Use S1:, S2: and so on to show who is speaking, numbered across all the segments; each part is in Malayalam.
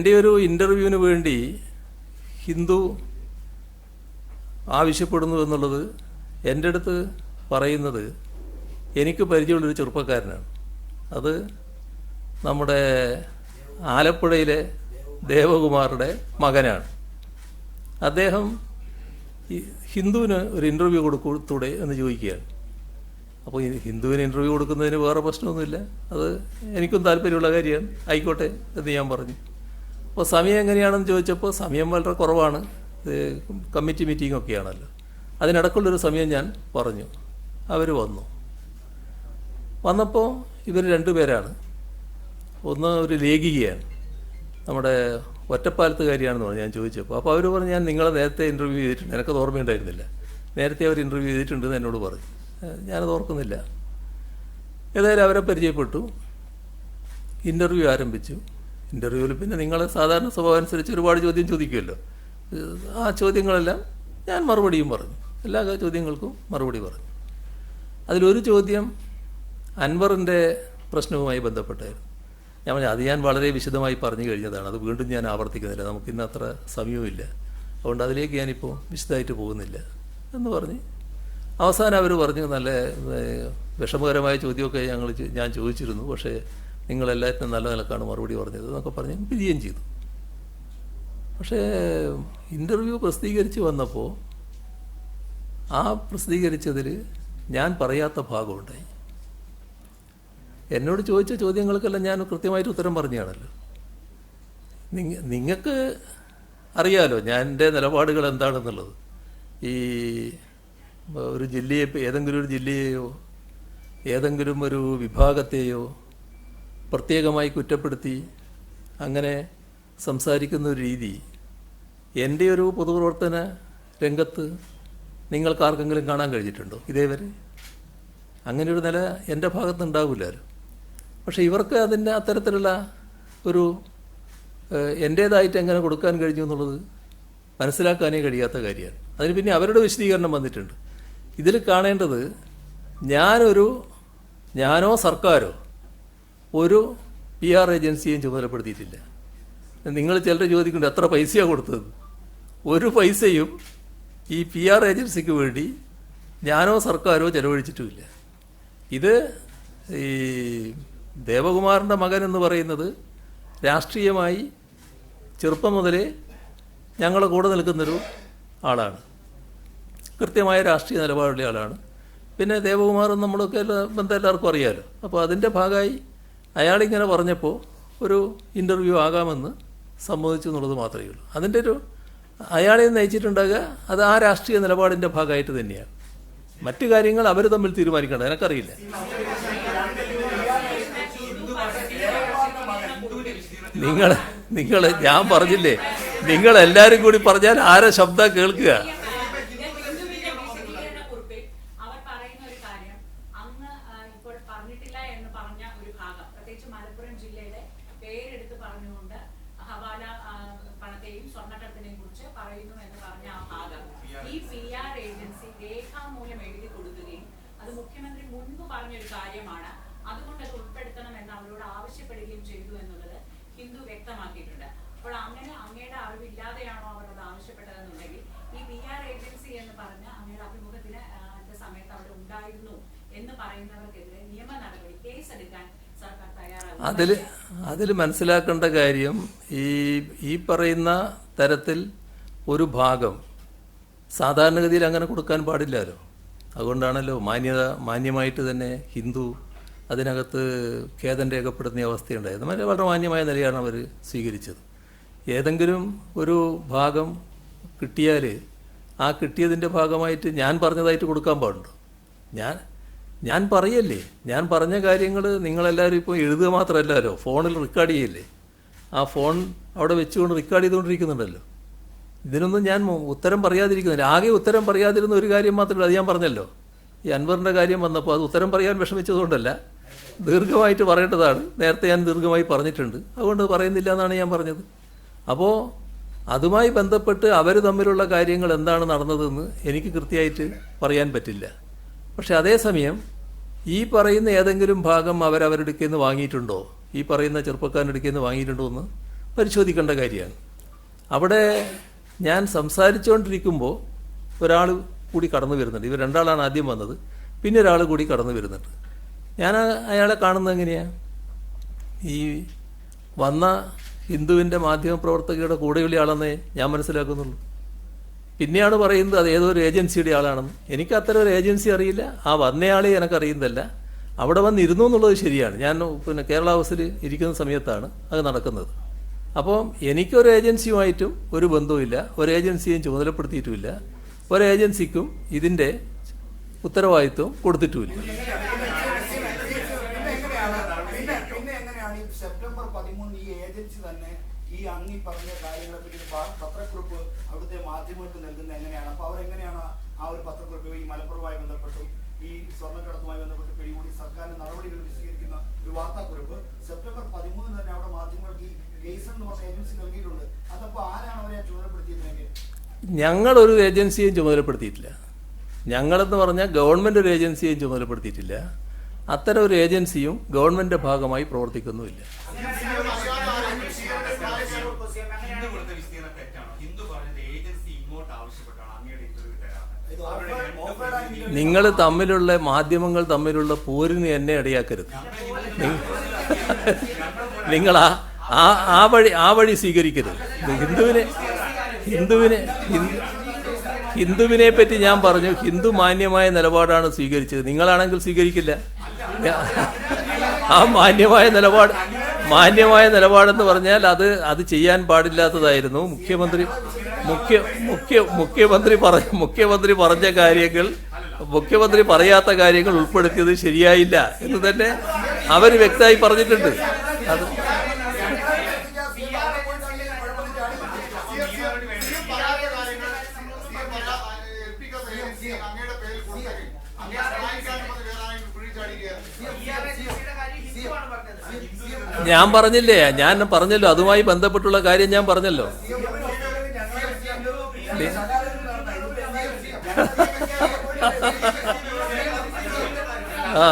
S1: എന്റെ ഒരു ഇന്റർവ്യൂവിന് വേണ്ടി ഹിന്ദു ആവശ്യപ്പെടുന്നു എന്നുള്ളത് എന്റെ അടുത്ത് പറയുന്നത് എനിക്ക് പരിചയമുള്ളൊരു ചെറുപ്പക്കാരനാണ്. അത് നമ്മുടെ ആലപ്പുഴയിലെ ദേവകുമാറുടെ മകനാണ്. അദ്ദേഹം ഹിന്ദുവിന് ഒരു ഇന്റർവ്യൂ കൊടുക്കൂടെ എന്ന് ചോദിക്കുകയാണ്. അപ്പോൾ ഹിന്ദുവിന് ഇന്റർവ്യൂ കൊടുക്കുന്നതിന് വേറെ പ്രശ്നമൊന്നുമില്ല. അത് എനിക്കും താല്പര്യമുള്ള കാര്യമാണ്. ആയിക്കോട്ടെ എന്ന് ഞാൻ പറഞ്ഞു. അപ്പോൾ സമയം എങ്ങനെയാണെന്ന് ചോദിച്ചപ്പോൾ സമയം വളരെ കുറവാണ്. Committee meeting ഒക്കെയാണല്ലോ. അതിനിടക്കുള്ളൊരു സമയം ഞാൻ പറഞ്ഞു. അവർ വന്നു. വന്നപ്പോൾ ഇവർ രണ്ടുപേരാണ് ഒന്ന് ഒരു ലേഖികയാണ്. നമ്മുടെ ഒറ്റപ്പാലത്തുകാരിയാണെന്ന് പറഞ്ഞു ഞാൻ ചോദിച്ചപ്പോൾ അപ്പോൾ അവർ പറഞ്ഞു ഞാൻ നിങ്ങളെ നേരത്തെ ഇന്റർവ്യൂ ചെയ്തിട്ടുണ്ട്. എനിക്കത് ഓർമ്മയുണ്ടായിരുന്നില്ല നേരത്തെ അവർ ഇന്റർവ്യൂ ചെയ്തിട്ടുണ്ടെന്ന് എന്നോട് പറഞ്ഞു. ഞാനത് ഓർക്കുന്നില്ല. ഏതായാലും അവരെ പരിചയപ്പെട്ടു. ഇന്റർവ്യൂ ആരംഭിച്ചു. ഇന്റർവ്യൂവിൽ പിന്നെ നിങ്ങൾ സാധാരണ സ്വഭാവം അനുസരിച്ച് ഒരുപാട് ചോദ്യം ചോദിക്കുമല്ലോ. ആ ചോദ്യങ്ങളെല്ലാം ഞാൻ മറുപടിയും പറഞ്ഞു. എല്ലാ ചോദ്യങ്ങൾക്കും മറുപടി പറഞ്ഞു. അതിലൊരു ചോദ്യം അൻവറിന്റെ പ്രശ്നവുമായി ബന്ധപ്പെട്ടായിരുന്നു. ഞാൻ പറഞ്ഞു അത് ഞാൻ വളരെ വിശദമായി പറഞ്ഞു കഴിഞ്ഞതാണ്. അത് വീണ്ടും ഞാൻ ആവർത്തിക്കുന്നില്ല. നമുക്കിന്ന് അത്ര സമയവുമില്ല. അതുകൊണ്ട് അതിലേക്ക് ഞാനിപ്പോൾ വിശദമായിട്ട് പോകുന്നില്ല. എന്ന് പറഞ്ഞ് അവസാനം അവർ പറഞ്ഞു നല്ല വിഷമകരമായ ചോദ്യമൊക്കെ ഞങ്ങൾ ഞാൻ ചോദിച്ചിരുന്നു. പക്ഷേ നിങ്ങളെല്ലാറ്റിനും നല്ല നിലക്കാണ് മറുപടി പറഞ്ഞത് എന്നൊക്കെ പറഞ്ഞ് വിജയം ചെയ്തു. പക്ഷേ ഇന്റർവ്യൂ പ്രസിദ്ധീകരിച്ച് വന്നപ്പോൾ ആ പ്രസിദ്ധീകരിച്ചതിൽ ഞാൻ പറയാത്ത ഭാഗമുണ്ടായി. എന്നോട് ചോദിച്ച ചോദ്യങ്ങൾക്കെല്ലാം ഞാൻ കൃത്യമായിട്ട് ഉത്തരം പറഞ്ഞാണല്ലോ നിങ്ങ നിങ്ങൾക്ക് അറിയാലോ ഞാൻ എന്റെ നിലപാടുകൾ എന്താണെന്നുള്ളത്. ഈ ഒരു ജില്ലയെ ഏതെങ്കിലും ഒരു ജില്ലയെയോ ഏതെങ്കിലും ഒരു വിഭാഗത്തെയോ പ്രത്യേകമായി കുറ്റപ്പെടുത്തി അങ്ങനെ സംസാരിക്കുന്ന ഒരു രീതി എന്റെ ഒരു പൊതുപ്രവർത്തന രംഗത്ത് നിങ്ങൾക്ക് ആർക്കെങ്കിലും കാണാൻ കഴിഞ്ഞിട്ടുണ്ടോ ഇതേവരെ? അങ്ങനെ ഒരു നില എന്റെ ഭാഗത്ത് ഉണ്ടാവില്ലായിരുന്നു. പക്ഷേ ഇവർക്ക് അതിന്റെ അത്തരത്തിലുള്ള ഒരു എന്റേതായിട്ട് എങ്ങനെ കൊടുക്കാൻ കഴിഞ്ഞു എന്നുള്ളത് മനസ്സിലാക്കാനേ കഴിയാത്ത കാര്യമാണ്. അതിന് പിന്നെ അവരുടെ വിശദീകരണം വന്നിട്ടുണ്ട്. ഇതിൽ കാണേണ്ടത് ഞാനൊരു ഞാനോ സർക്കാരോ ഒരു പി ആർ ഏജൻസിയെയും ചുമതലപ്പെടുത്തിയിട്ടില്ല. നിങ്ങൾ ചിലർ ചോദിക്കുന്നുണ്ട് എത്ര പൈസയാണ് കൊടുത്തത്? ഒരു പൈസയും ഈ പി ആർ ഏജൻസിക്ക് വേണ്ടി ഞാനോ സർക്കാരോ ചെലവഴിച്ചിട്ടുമില്ല. ഇത് ഈ ദേവകുമാറിന്റെ മകൻ എന്ന് പറയുന്നത് രാഷ്ട്രീയമായി ചെറുപ്പം മുതലേ ഞങ്ങളുടെ കൂടെ നിൽക്കുന്നൊരു ആളാണ്. കൃത്യമായ രാഷ്ട്രീയ നിലപാടുള്ള ആളാണ്. പിന്നെ ദേവകുമാറും നമ്മളൊക്കെ എല്ലാ ബന്ധം എല്ലാവർക്കും അറിയാമല്ലോ അപ്പോൾ അതിന്റെ ഭാഗമായി അയാളിങ്ങനെ പറഞ്ഞപ്പോൾ ഒരു ഇന്റർവ്യൂ ആകാമെന്ന് സമ്മതിച്ചു എന്നുള്ളത് മാത്രമേ ഉള്ളൂ. അതിന്റെ ഒരു അയാളെ നയിച്ചിട്ടുണ്ടാകുക അത് ആ രാഷ്ട്രീയ നിലപാടിന്റെ ഭാഗമായിട്ട് തന്നെയാണ്. മറ്റു കാര്യങ്ങൾ അവർ തമ്മിൽ തീരുമാനിക്കേണ്ടത് എനിക്കറിയില്ല. നിങ്ങൾ നിങ്ങൾ ഞാൻ പറഞ്ഞില്ലേ നിങ്ങൾ എല്ലാവരും കൂടി പറഞ്ഞാൽ ആരെ ശബ്ദം കേൾക്കുക
S2: ഹിന്ദുവിന്റെ വിശദീകരണക്കുറിപ്പിൽ അവർ പറയുന്ന ഒരു കാര്യം അങ്ങ് ആ, ഇപ്പോൾ പറഞ്ഞിട്ടില്ല എന്ന് പറഞ്ഞ ഒരു ഭാഗം പ്രത്യേകിച്ച് മലപ്പുറം ജില്ലയുടെ പേരെടുത്ത് പറഞ്ഞുകൊണ്ട് ഹവാല ആ, പണത്തെയും സ്വർണക്കടത്തിനെയും കുറിച്ച് പറയുന്നു എന്ന് പറഞ്ഞ ആ ഭാഗം ഈ പി ആർ ഏജൻസി രേഖാമൂലം എഴുതി കൊടുക്കുകയും അത് മുഖ്യമന്ത്രി മുൻപ് പറഞ്ഞൊരു കാര്യമാണ് അതുകൊണ്ട് അത് ഉൾപ്പെടുത്തണം എന്ന് അവരോട് ആവശ്യപ്പെടുകയും ചെയ്തു എന്നുള്ളത് ഹിന്ദു വ്യക്തമാക്കിയിട്ടുണ്ട് അപ്പോൾ അങ്ങനെ അങ്ങയുടെ അറിവില്ലാതെയാണോ അവർ അത് ആവശ്യപ്പെട്ടതെന്നുണ്ടെങ്കിൽ ഈ പി ആർ ഏജൻസി എന്ന് പറഞ്ഞ അങ്ങയുടെ അഭിമുഖത്തിന് സമയത്ത് അവിടെ ഉണ്ടായിരുന്നു എന്ന് പറയുന്നവർക്കെതിരെ നിയമ നടപടി കേസെടുക്കാൻ സർക്കാർ
S1: അതിൽ അതിൽ മനസ്സിലാക്കേണ്ട കാര്യം ഈ ഈ പറയുന്ന തരത്തിൽ ഒരു ഭാഗം സാധാരണഗതിയിൽ അങ്ങനെ കൊടുക്കാൻ പാടില്ലല്ലോ അതുകൊണ്ടാണല്ലോ മാന്യത മാന്യമായിട്ട് തന്നെ ഹിന്ദു അതിനകത്ത് ഖേദം രേഖപ്പെടുത്തുന്ന അവസ്ഥയുണ്ടായത്. വളരെ മാന്യമായ നിലയാണ് അവർ സ്വീകരിച്ചത്. ഏതെങ്കിലും ഒരു ഭാഗം കിട്ടിയാൽ ആ കിട്ടിയതിന്റെ ഭാഗമായിട്ട് ഞാൻ പറഞ്ഞതായിട്ട് കൊടുക്കാൻ പാടുണ്ടോ? ഞാൻ ഞാൻ പറയല്ലേ? ഞാൻ പറഞ്ഞ കാര്യങ്ങൾ നിങ്ങളെല്ലാവരും ഇപ്പോൾ എഴുതുക മാത്രമല്ലല്ലോ. ഫോണിൽ റെക്കോർഡ് ചെയ്യല്ലേ? ആ ഫോൺ അവിടെ വെച്ചുകൊണ്ട് റെക്കോർഡ് ചെയ്തുകൊണ്ടിരിക്കുന്നുണ്ടല്ലോ. ഇതിനൊന്നും ഞാൻ ഉത്തരം പറയാതിരിക്കുന്നില്ല. ആകെ ഉത്തരം പറയാതിരുന്ന ഒരു കാര്യം മാത്രമല്ല അത് ഞാൻ പറഞ്ഞല്ലോ. ഈ അൻവറിന്റെ കാര്യം വന്നപ്പോൾ അത് ഉത്തരം പറയാൻ വിഷമിച്ചതുകൊണ്ടല്ല. ദീർഘമായിട്ട് പറയേണ്ടതാണ്. നേരത്തെ ഞാൻ ദീർഘമായി പറഞ്ഞിട്ടുണ്ട്. അതുകൊണ്ട് പറയുന്നില്ല എന്നാണ് ഞാൻ പറഞ്ഞത്. അപ്പോൾ അതുമായി ബന്ധപ്പെട്ട് അവർ തമ്മിലുള്ള കാര്യങ്ങൾ എന്താണ് നടന്നതെന്ന് എനിക്ക് കൃത്യമായിട്ട് പറയാൻ പറ്റില്ല. പക്ഷെ അതേസമയം ഈ പറയുന്ന ഏതെങ്കിലും ഭാഗം അവരവരുടെ നിന്ന് വാങ്ങിയിട്ടുണ്ടോ? ഈ പറയുന്ന ചെറുപ്പക്കാരന്റെ അടുക്കൽ നിന്ന് വാങ്ങിയിട്ടുണ്ടോ എന്ന് പരിശോധിക്കേണ്ട കാര്യമാണ്. അവിടെ ഞാൻ സംസാരിച്ചുകൊണ്ടിരിക്കുമ്പോൾ ഒരാൾ കൂടി കടന്നു വരുന്നുണ്ട്. ഇവർ രണ്ടാളാണ് ആദ്യം വന്നത്. പിന്നെ ഒരാൾ കൂടി കടന്നു വരുന്നുണ്ട്. ഞാൻ അയാളെ കാണുന്നത് എങ്ങനെയാണ് ഈ വന്ന ഹിന്ദുവിന്റെ മാധ്യമപ്രവർത്തകരുടെ കൂടെയുള്ള ആളെന്നേ ഞാൻ മനസ്സിലാക്കുന്നുള്ളൂ. പിന്നെയാണ് പറയുന്നത് അത് ഏതോ ഒരു ഏജൻസിയുടെ ആളാണെന്ന്. എനിക്ക് അത്തരം ഒരു ഏജൻസി അറിയില്ല. ആ വന്നയാളെ എനിക്കറിയുന്നതല്ല അവിടെ വന്നിരുന്നു എന്നുള്ളത് ശരിയാണ്. ഞാൻ പിന്നെ കേരള ഹൗസിൽ ഇരിക്കുന്ന സമയത്താണ് അത് നടക്കുന്നത്. അപ്പോൾ എനിക്കൊരു ഏജൻസിയുമായിട്ടും ഒരു ബന്ധവുമില്ല. ഒരു ഏജൻസിയും ചുമതലപ്പെടുത്തിയിട്ടുമില്ല. ഒരു ഏജൻസിക്കും ഇതിന്റെ ഉത്തരവാദിത്വം കൊടുത്തിട്ടുമില്ല
S3: പിന്നെ എങ്ങനെയാണ് പിന്നെ പിന്നെ എങ്ങനെയാണ് ഈ സെപ്റ്റംബർ പതിമൂന്ന് ഈ ഏജൻസി തന്നെ ഈ അങ്ങി പറഞ്ഞ കാര്യങ്ങളെ പറ്റി പത്രക്കുറിപ്പ് അവിടുത്തെ മാധ്യമങ്ങൾക്ക് നൽകുന്നത് എങ്ങനെയാണ്? അപ്പൊ അവരെങ്ങനെയാണ് ആ ഒരു പത്രക്കുറിപ്പ് ഈ മലപ്പുറവുമായി ബന്ധപ്പെട്ടും ഈ സ്വർണക്കടത്തുമായി ബന്ധപ്പെട്ട് പിടികൂടി സർക്കാരിന്റെ നടപടികൾ വിശദീകരിക്കുന്ന ഒരു വാർത്താക്കുറിപ്പ് സെപ്റ്റംബർ പതിമൂന്നിന് തന്നെ അവിടെ മാധ്യമങ്ങൾക്ക് ഈ ഗെയ്സൺ എന്ന് പറഞ്ഞ ഏജൻസി നൽകിയിട്ടുണ്ട്. അതപ്പോ ആരാണ് അവരെ ചുമതലപ്പെടുത്തിയിരുന്നെങ്കിൽ
S1: ഞങ്ങളൊരു ഏജൻസിയും ചുമതലപ്പെടുത്തിയിട്ടില്ല. ഞങ്ങളെന്ന് പറഞ്ഞാൽ ഗവൺമെന്റ് ഒരു ഏജൻസിയെയും ചുമതലപ്പെടുത്തിയിട്ടില്ല. അത്തരം ഒരു ഏജൻസിയും ഗവൺമെന്റിന്റെ ഭാഗമായി പ്രവർത്തിക്കുന്നുമില്ല. നിങ്ങൾ തമ്മിലുള്ള മാധ്യമങ്ങൾ തമ്മിലുള്ള പോരിന് എന്നെ ഇടയാക്കരുത്. നിങ്ങൾ ആ ആ വഴി ആ വഴി സ്വീകരിക്കരുത്. ഹിന്ദുവിനെ ഹിന്ദുവിനെ ഹിന്ദുവിനെ പറ്റി ഞാൻ പറഞ്ഞു ഹിന്ദു മാന്യമായ നിലപാടാണ് സ്വീകരിച്ചത്. നിങ്ങളാണെങ്കിൽ സ്വീകരിക്കില്ല. ആ മാന്യമായ നിലപാട് മാന്യമായ നിലപാടെന്ന് പറഞ്ഞാൽ അത് അത് ചെയ്യാൻ പാടില്ലാത്തതായിരുന്നു. മുഖ്യമന്ത്രി മുഖ്യ മുഖ്യ മുഖ്യമന്ത്രി പറഞ്ഞ മുഖ്യമന്ത്രി പറഞ്ഞ കാര്യങ്ങൾ മുഖ്യമന്ത്രി പറയാത്ത കാര്യങ്ങൾ ഉൾപ്പെടുത്തിയത് ശരിയായില്ല എന്ന് തന്നെ അവർ വ്യക്തമായി പറഞ്ഞിട്ടുണ്ട്. അത് ഞാൻ പറഞ്ഞില്ലേ? ഞാൻ പറഞ്ഞല്ലോ. അതുമായി ബന്ധപ്പെട്ടുള്ള കാര്യം ഞാൻ പറഞ്ഞല്ലോ. ആ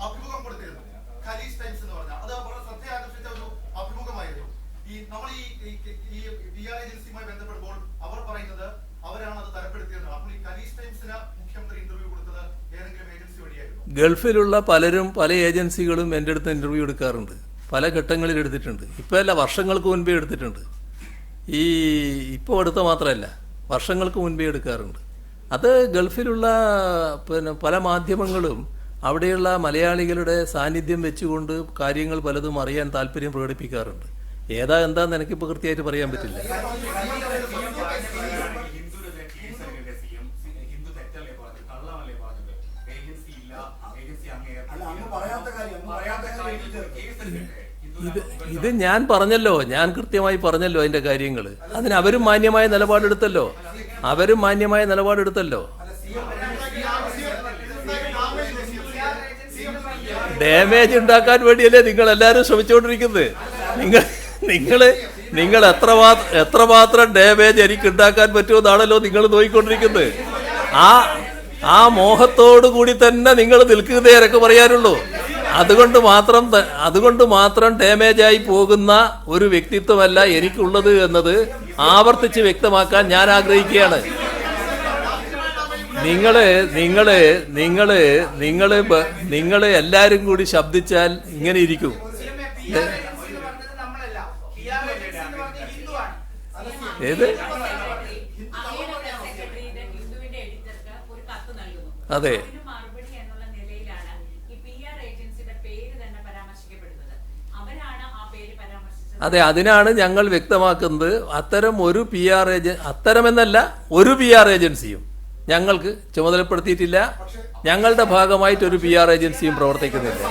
S4: അഭിമുഖം കൊടുത്തിരുന്നു ഖലീസ് ടൈംസ് എന്ന് പറഞ്ഞ അത് വളരെ ശ്രദ്ധ ആകർഷിച്ച ഒരു അഭിമുഖമായിരുന്നു ഈ നമ്മൾ ഈ ഈ- ഈ പി ആർ ഏജൻസിയുമായി ബന്ധപ്പെടുമ്പോൾ അവർ പറയുന്നത് അവരാണ് അത് തരപ്പെടുത്തിയത് അപ്പോൾ ഈ ഖലീസ് ടൈംസിന് മുഖ്യമന്ത്രി ഇന്റർവ്യൂ കൊടുത്തത് ഏതെങ്കിലും ഏജൻസി വഴിയായിരുന്നു
S1: ഗൾഫിലുള്ള പലരും പല ഏജൻസികളും എന്റെ അടുത്ത് ഇന്റർവ്യൂ എടുക്കാറുണ്ട്. പല ഘട്ടങ്ങളിൽ എടുത്തിട്ടുണ്ട്. ഇപ്പോൾ അല്ല വർഷങ്ങൾക്ക് മുൻപേ എടുത്തിട്ടുണ്ട്. ഈ ഇപ്പോൾ എടുത്ത മാത്രമല്ല വർഷങ്ങൾക്ക് മുൻപേ എടുക്കാറുണ്ട്. അത് ഗൾഫിലുള്ള പിന്നെ പല മാധ്യമങ്ങളും അവിടെയുള്ള മലയാളികളുടെ സാന്നിധ്യം വെച്ചുകൊണ്ട് കാര്യങ്ങൾ പലതും അറിയാൻ താല്പര്യം പ്രകടിപ്പിക്കാറുണ്ട്. ഏതാ എന്താന്ന് എനിക്കിപ്പോൾ കൃത്യമായിട്ട് പറയാൻ പറ്റില്ല. ഇത് ഇത് ഞാൻ പറഞ്ഞല്ലോ ഞാൻ കൃത്യമായി പറഞ്ഞല്ലോ അതിന്റെ കാര്യങ്ങൾ അതിന് അവരും മാന്യമായ നിലപാടെടുത്തല്ലോ. അവരും മാന്യമായ നിലപാടെടുത്തല്ലോ. ഡാമേജ് ഉണ്ടാക്കാൻ വേണ്ടിയല്ലേ നിങ്ങൾ എല്ലാവരും ശ്രമിച്ചുകൊണ്ടിരിക്കുന്നത്. നിങ്ങൾ നിങ്ങൾ നിങ്ങൾ എത്രമാത്രം എത്രമാത്രം ഡാമേജ് എനിക്ക് ഉണ്ടാക്കാൻ പറ്റുമെന്നാണല്ലോ നിങ്ങൾ നോക്കിക്കൊണ്ടിരിക്കുന്നത്. ആ ആ മോഹത്തോടു കൂടി തന്നെ നിങ്ങൾ നിൽക്കുന്നതേ പറയാനുള്ളൂ. അതുകൊണ്ട് മാത്രം അതുകൊണ്ട് മാത്രം ഡാമേജ് ആയി പോകുന്ന ഒരു വ്യക്തിത്വമല്ല എനിക്കുള്ളത് എന്നത് ആവർത്തിച്ച് വ്യക്തമാക്കാൻ ഞാൻ ആഗ്രഹിക്കുകയാണ്. നിങ്ങൾ നിങ്ങൾ നിങ്ങൾ നിങ്ങൾ നിങ്ങൾ എല്ലാരും കൂടി ശബ്ദിച്ചാൽ ഇങ്ങനെ ഇരിക്കും. ഏത്? അതെ.
S2: അതിന് മറുപടി എന്നുള്ള നിലയിലാണ് ഈ പി ആർ ഏജൻസിയുടെ പേര് തന്നെ പരാമർശിക്കപ്പെടുന്നത് അവരാണ് ആ പേര് പരാമർശിച്ചത്
S1: അതെ അതിനാണ് ഞങ്ങൾ വ്യക്തമാക്കുന്നത് അത്തരം ഒരു പി ആർ ഏജൻ അത്തരമെന്നല്ല ഒരു പി ആർ ഏജൻസിയും ഞങ്ങൾക്ക് ചുമതലപ്പെടുത്തിയിട്ടില്ല. ഞങ്ങളുടെ ഭാഗമായിട്ട് ഒരു പി ആർ ഏജൻസിയും പ്രവർത്തിക്കുന്നില്ല.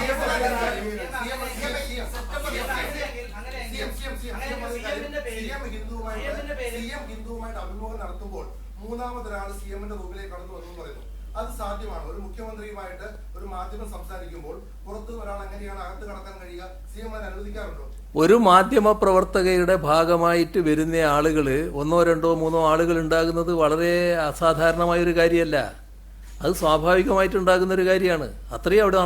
S5: സി റൂമിലേക്ക് അത് സാധ്യമാണ് ഒരു മുഖ്യമന്ത്രിയുമായിട്ട് ഒരു മാധ്യമം സംസാരിക്കുമ്പോൾ പുറത്ത് ഒരാൾ എങ്ങനെയാണ് അകത്ത് കടക്കാൻ കഴിയുക സി എം അനുവദിക്കാറുണ്ടോ?
S1: ഒരു മാധ്യമ പ്രവർത്തകയുടെ ഭാഗമായിട്ട് വരുന്ന ആളുകൾ ഒന്നോ രണ്ടോ മൂന്നോ ആളുകൾ ഉണ്ടാകുന്നത് വളരെ അസാധാരണമായ ഒരു കാര്യമല്ല. അത് സ്വാഭാവികമായിട്ട് ഉണ്ടാകുന്ന ഒരു കാര്യമാണ്. അത്രയും അവിടെ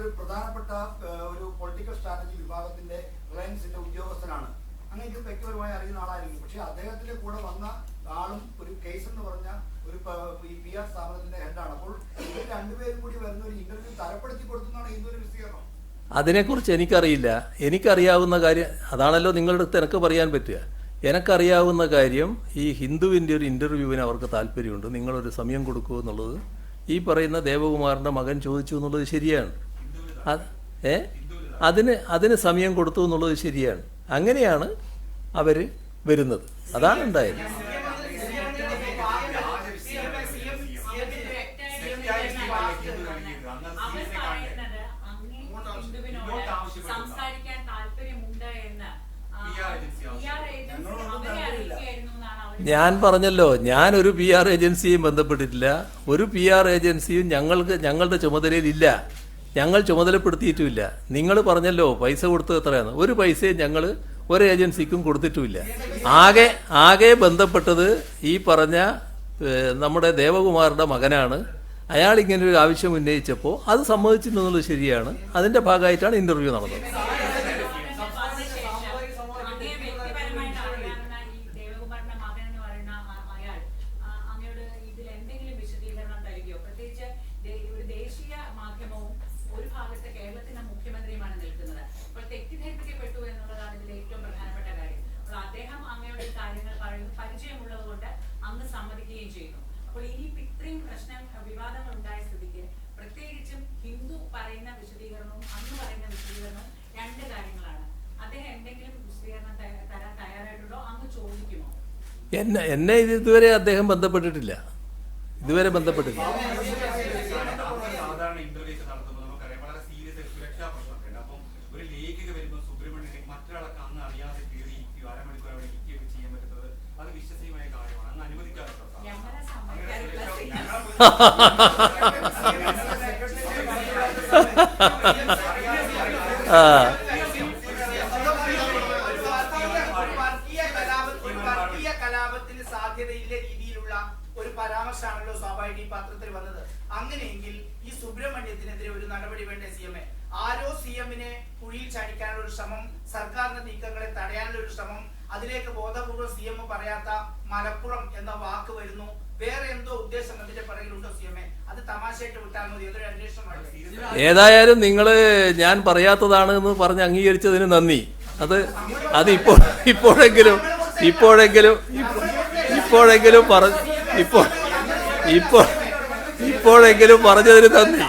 S3: ഒരു പ്രധാനപ്പെട്ട ഒരു പൊളിറ്റിക്കൽ സ്ട്രാറ്റജി വിഭാഗത്തിന്റെ ഉദ്യോഗസ്ഥനാണ് അങ്ങനെ അറിയുന്ന അദ്ദേഹത്തിന്റെ കൂടെ വന്ന ആളും ഒരു കേസ് എന്ന് പറഞ്ഞ ഒരു രണ്ടുപേരും കൂടി വരുന്ന ഒരു ഇന്റർവ്യൂ തരപ്പെടുത്തി
S1: അതിനെക്കുറിച്ച് എനിക്കറിയില്ല. എനിക്കറിയാവുന്ന കാര്യം അതാണല്ലോ നിങ്ങളുടെ അടുത്ത് എനിക്ക് പറയാൻ പറ്റുക. എനിക്കറിയാവുന്ന കാര്യം ഈ ഹിന്ദുവിന്റെ ഒരു ഇന്റർവ്യൂവിന് അവർക്ക് താല്പര്യമുണ്ട്. നിങ്ങളൊരു സമയം കൊടുക്കൂ എന്നുള്ളത്. ഈ പറയുന്ന ദേവകുമാറിന്റെ മകൻ ചോദിച്ചു എന്നുള്ളത് ശരിയാണ്. ഏ? അതിന് അതിന് സമയം കൊടുത്തു എന്നുള്ളത് ശരിയാണ്. അങ്ങനെയാണ് അവർ വരുന്നത്. അതാണ് ഉണ്ടായത്
S2: അവർ പറയുന്നത് അങ്ങേ ഹിന്ദുവിനോട് സംസാരിക്കാൻ താല്പര്യമുണ്ട് എന്ന് ആ,
S6: PR ഏജൻസി
S2: PR ഏജൻസി അവരെ അറിയിക്കുകയായിരുന്നു എന്നാണ് അവർ
S1: ഞാൻ പറഞ്ഞല്ലോ ഞാൻ ഒരു പി ആർ ഏജൻസിയും ബന്ധപ്പെട്ടിട്ടില്ല. ഒരു പി ആർ ഏജൻസിയും ഞങ്ങൾക്ക് ഞങ്ങളുടെ ചുമതലയിലില്ല ഞങ്ങൾ ചുമതലപ്പെടുത്തിയിട്ടുമില്ല. നിങ്ങൾ പറഞ്ഞല്ലോ പൈസ കൊടുത്തത് എത്രയാണ് ഒരു പൈസയും ഞങ്ങൾ ഒരു ഏജൻസിക്കും കൊടുത്തിട്ടുമില്ല. ആകെ ആകെ ബന്ധപ്പെട്ടത് ഈ പറഞ്ഞ നമ്മുടെ ദേവകുമാറിന്റെ മകനാണ്. അയാൾ ഇങ്ങനെ ഒരു ആവശ്യം ഉന്നയിച്ചപ്പോൾ അത് സമ്മതിച്ചിട്ടുണ്ടെന്നുള്ളത് ശരിയാണ്. അതിന്റെ ഭാഗമായിട്ടാണ് ഇന്റർവ്യൂ നടന്നത്
S2: അങ്ങയെ വ്യക്തിപരമായിട്ട് അറിയാവുന്ന ഈ ദേവകുമാറിന്റെ മകൻ എന്ന് പറയുന്ന ആ- അയാൾ ആ, അങ്ങയോട് ഇതിൽ എന്തെങ്കിലും വിശദീകരണം തരികയോ പ്രത്യേകിച്ച് ദേ- ഒരു ദേശീയ മാധ്യമവും ഒരു ഭാഗത്ത് കേരളത്തിന്റെ മുഖ്യമന്ത്രിയുമാണ് നിൽക്കുന്നത് അപ്പോൾ തെറ്റിദ്ധരിപ്പിക്കപ്പെട്ടു എന്നുള്ളതാണ് ഇതിൽ ഏറ്റവും പ്രധാനപ്പെട്ട കാര്യം. അപ്പോൾ അദ്ദേഹം അങ്ങയുടെ കാര്യങ്ങൾ പറയുന്നത് പരിചയമുള്ളത് കൊണ്ട് അങ്ങ് സമ്മതിക്കുകയും ചെയ്യുന്നു. അപ്പോൾ ഇനി ഇത്രയും പ്രശ്നം വിവാദങ്ങൾ ഉണ്ടായ സ്ഥിതിക്ക് പ്രത്യേകിച്ചും ഹിന്ദു പറയുന്ന വിശദീകരണവും അന്ന് പറയുന്ന വിശദീകരണവും രണ്ട് കാര്യങ്ങളാണ്. അദ്ദേഹം എന്തെങ്കിലും വിശദീകരണം തരാൻ തയ്യാറായിട്ടുണ്ടോ? അങ്ങ് ചോദിക്കുമോ?
S1: എന്നെ എന്നെ ഇത് ഇതുവരെ അദ്ദേഹം ബന്ധപ്പെട്ടിട്ടില്ല. ഇതുവരെ ബന്ധപ്പെട്ടിട്ടില്ല
S6: ഒരു
S7: പരാമർശമാണല്ലോ സ്വാഭാവിക ഈ പത്രത്തിൽ വന്നത് അങ്ങനെയെങ്കിൽ ഈ സുബ്രഹ്മണ്യത്തിനെതിരെ ഒരു നടപടി വേണ്ട സി ആരോ സി എമ്മിനെ കുഴിയിൽ ഒരു ശ്രമം സർക്കാരിന്റെ നീക്കങ്ങളെ തടയാനുള്ള ഒരു ശ്രമം അതിലേക്ക് ബോധപൂർവം സി എം പറയാത്ത മലപ്പുറം എന്ന വാക്ക് വരുന്നു
S1: ഏതായാലും നിങ്ങൾ ഞാൻ പറയാത്തതാണ് എന്ന് പറഞ്ഞ് അംഗീകരിച്ചതിന് നന്ദി. അത് അത് ഇപ്പോൾ ഇപ്പോഴെങ്കിലും ഇപ്പോഴെങ്കിലും ഇപ്പോ- ഇപ്പോഴെങ്കിലും പറ ഇപ്പോൾ ഇപ്പോൾ ഇപ്പോഴെങ്കിലും പറഞ്ഞതിന് നന്ദി.